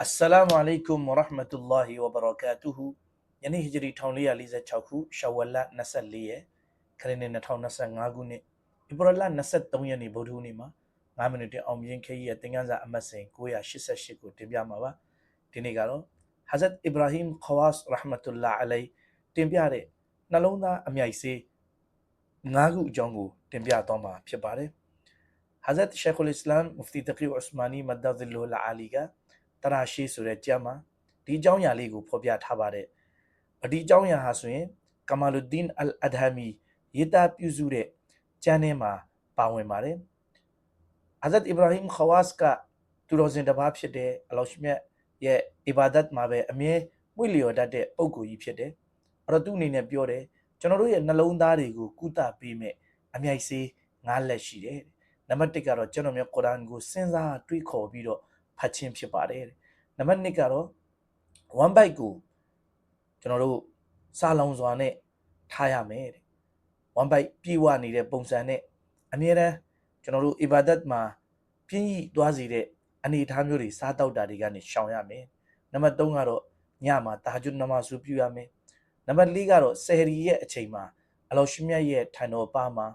Assalamu alaikum wa rahmatullahi wa barakatuhu ယနေ့ဟီဂျရီ1446ခုရှဝလ24ရက်ခရစ်နှစ်2025ခုနှစ်ဧပြီလ23ရက်နေ့ဗုဒ္ဓဟူးနေ့မှာ9မိနစ်တင်အောင်မြင်ခရီးရဲ့သင်ခန်းစာအမှတ်စဉ်988ကိုတင်ပြမှာပါဒီနေ့ကတော့ Hazrat Ibrahim Khawas rahmatullah alay တင်ပြတဲ့နှလုံးသားအမြိုက်စေး9ခုအကြောင်းကိုတင်ပြသွားမှာဖြစ်ပါတယ် Hazrat Sheikhul Islam Mufti Taqi Usmani Madadhilul Ali က တရာရှိဆိုတဲ့ကျမ်းမှာဒီအကြောင်းအရာလေးကိုဖော်ပြထားပါတယ်။ဒီအကြောင်းအရာဟာဆိုရင်ကမာလူဒင်အလ်အဒဟမီရေးသားပြုစုတဲ့ကျမ်းထဲမှာပါဝင်ပါတယ်။အာဇတ်အီဘရာဟင်ခဝါစ်ကသူတော်စင်တစ်ပါးဖြစ်တဲ့အလောရှမြတ်ရဲ့အီဘာဒတ်မှာပဲအမြဲမှုလျော်တတ်တဲ့ပုဂ္ဂိုလ်ကြီးဖြစ်တယ်။အဲ့တော့သူ့အနေနဲ့ပြောတယ်ကျွန်တော်တို့ရဲ့နှလုံးသားတွေကိုကုသပေးမဲ့အမြိုက်စေးငါးလက်ရှိတယ်။နံပါတ်1ကတော့ကျွန်တော်မျိုးကုရ်အာန်ကိုစဉ်းစားတွေးခေါ်ပြီးတော့ဖတ်ခြင်းဖြစ်ပါတယ်။ နံပါတ်2ကတော့ one byte ကိုကျွန်တော်တို့စာလုံးစွာနဲ့ထားရမယ်တဲ့ one byte ပြေဝနေတဲ့ပုံစံနဲ့အမြဲတမ်းကျွန်တော်တို့ ibadat မှာပြင်းရီသွားစေတဲ့အနေအထားမျိုးတွေစားတောက်တာတွေကနေရှောင်ရမယ်။နံပါတ်3ကတော့ညမှာတာဂျွတ်နမဆူပြုရမယ်။နံပါတ်4ကတော့ဆယ်ရီရဲ့အချိန်မှာအလောရှိမြတ်ရဲ့ထိုင်တော်ပါမှာ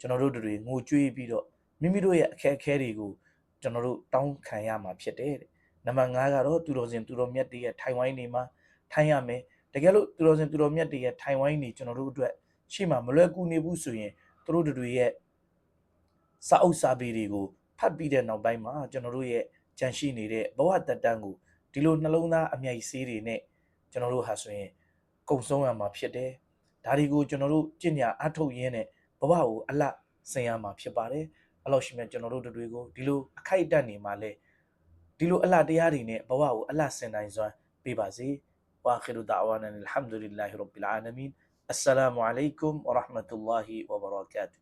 ကျွန်တော်တို့တွေငိုကြွေးပြီးတော့မိမိတို့ရဲ့အခက်အခဲတွေကိုကျွန်တော်တို့တောင်းခံရမှာဖြစ်တယ်တဲ့ နံပါတ်5ကတော့သူတော်စင်သူတော်မြတ်တွေရဲ့ထိုင်ဝိုင်းနေမှာထိုင်ရမယ်တကယ်လို့သူတော်စင်သူတော်မြတ်တွေရဲ့ထိုင်ဝိုင်းနေကျွန်တော်တို့အတွက်ရှေ့မှာမလွယ်ကူနေဘူးဆိုရင်သူတို့တွေရဲ့စာအုပ်စာပေတွေကိုဖတ်ပြီးတဲ့နောက်ပိုင်းမှာကျွန်တော်တို့ရဲ့ကြံရှိနေတဲ့ဘဝတက်တန်းကိုဒီလိုနှလုံးသားအမြိုက်ဆေးတွေနဲ့ကျွန်တော်တို့ဟာဆိုရင်ကုံဆုံးရမှာဖြစ်တယ်ဒါတွေကိုကျွန်တော်တို့ကြင်ညာအထုတ်ရင်းနဲ့ဘဝကိုအလတ်ဆင်ရမှာဖြစ်ပါတယ်အဲ့လိုရှိမှကျွန်တော်တို့တွေကိုဒီလိုအခိုက်အတန့်နေမှာလဲ ဒီလိုအလှတရားတွေနဲ့ဘဝကိုအလှဆင်နိုင်စွမ်းပေးပါစေဝါခိရူဒါဝါနန်အလ်ဟမ်ဒူလ illah ရဘ်ဘီလ်အာလမင်အစ္စလာမူအလိုင်ကွမ်ဝရဟမတု llahi ဝဘရကာတူ